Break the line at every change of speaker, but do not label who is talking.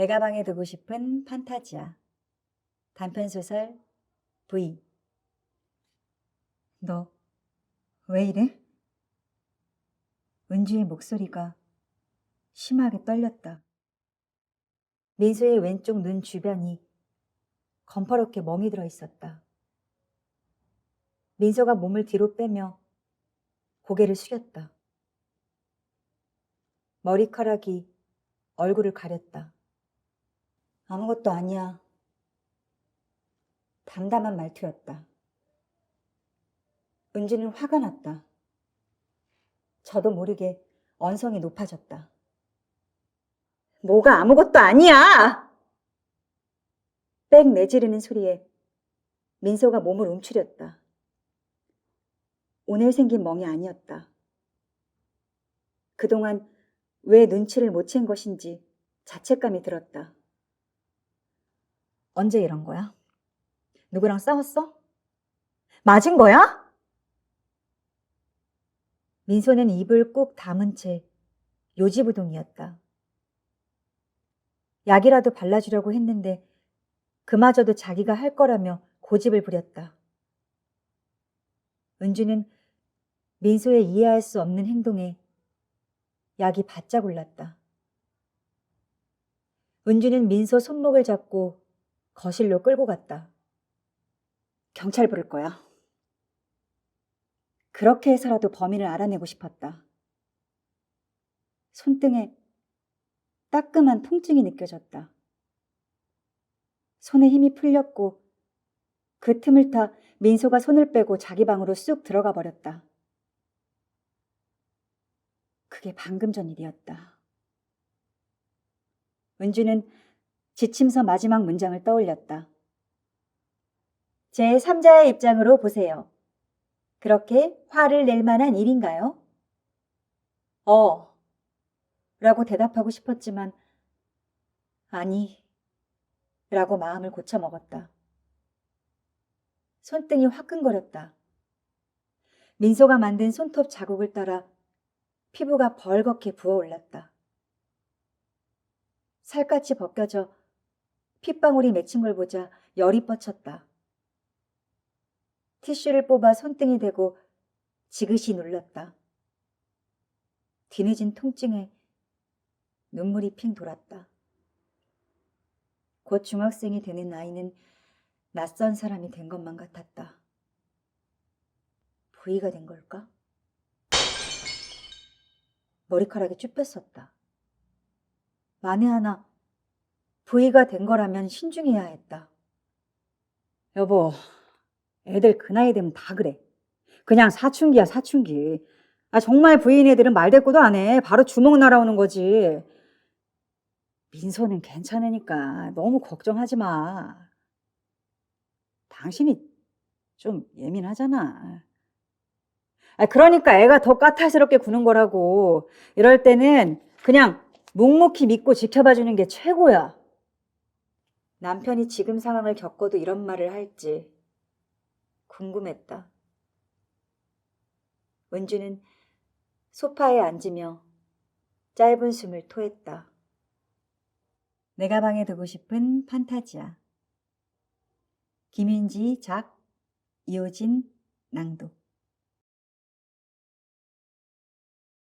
내 가방에 두고 싶은 판타지야. 단편소설 V. 너 왜 이래? 은주의 목소리가 심하게 떨렸다. 민수의 왼쪽 눈 주변이 검퍼렇게 멍이 들어 있었다. 민서가 몸을 뒤로 빼며 고개를 숙였다. 머리카락이 얼굴을 가렸다. 아무것도 아니야. 담담한 말투였다. 은주는 화가 났다. 저도 모르게 언성이 높아졌다. 뭐가 아무것도 아니야! 빽 내지르는 소리에 민서가 몸을 움츠렸다. 오늘 생긴 멍이 아니었다. 그동안 왜 눈치를 못 챈 것인지 자책감이 들었다. 언제 이런 거야? 누구랑 싸웠어? 맞은 거야? 민소는 입을 꾹 다문 채 요지부동이었다. 약이라도 발라주려고 했는데 그마저도 자기가 할 거라며 고집을 부렸다. 은주는 민소의 이해할 수 없는 행동에 약이 바짝 올랐다. 은주는 민소 손목을 잡고 거실로 끌고 갔다. 경찰 부를 거야. 그렇게 해서라도 범인을 알아내고 싶었다. 손등에 따끔한 통증이 느껴졌다. 손에 힘이 풀렸고 그 틈을 타 민소가 손을 빼고 자기 방으로 쑥 들어가 버렸다. 그게 방금 전 일이었다. 은주는 지침서 마지막 문장을 떠올렸다. 제 3자의 입장으로 보세요. 그렇게 화를 낼 만한 일인가요? 어. 라고 대답하고 싶었지만, 아니. 라고 마음을 고쳐먹었다. 손등이 화끈거렸다. 민소가 만든 손톱 자국을 따라 피부가 벌겋게 부어올랐다. 살갗이 벗겨져 핏방울이 맺힌 걸 보자 열이 뻗쳤다. 티슈를 뽑아 손등에 대고 지그시 눌렀다. 뒤늦은 통증에 눈물이 핑 돌았다. 곧 중학생이 되는 아이는 낯선 사람이 된 것만 같았다. 부위가 된 걸까? 머리카락이 쭈뼛었다. 만에 하나 부위가 된 거라면 신중해야 했다. 여보, 애들 그 나이 되면 다 그래. 그냥 사춘기야, 사춘기. 아, 정말 부인 애들은 말대꾸도 안 해. 바로 주먹 날아오는 거지. 민소는 괜찮으니까 너무 걱정하지 마. 당신이 좀 예민하잖아. 아, 그러니까 애가 더 까탈스럽게 구는 거라고. 이럴 때는 그냥 묵묵히 믿고 지켜봐 주는 게 최고야. 남편이 지금 상황을 겪어도 이런 말을 할지 궁금했다. 은주는 소파에 앉으며 짧은 숨을 토했다. 내 가 방에 두고 싶은 판타지야. 김윤지 작, 이호진 낭독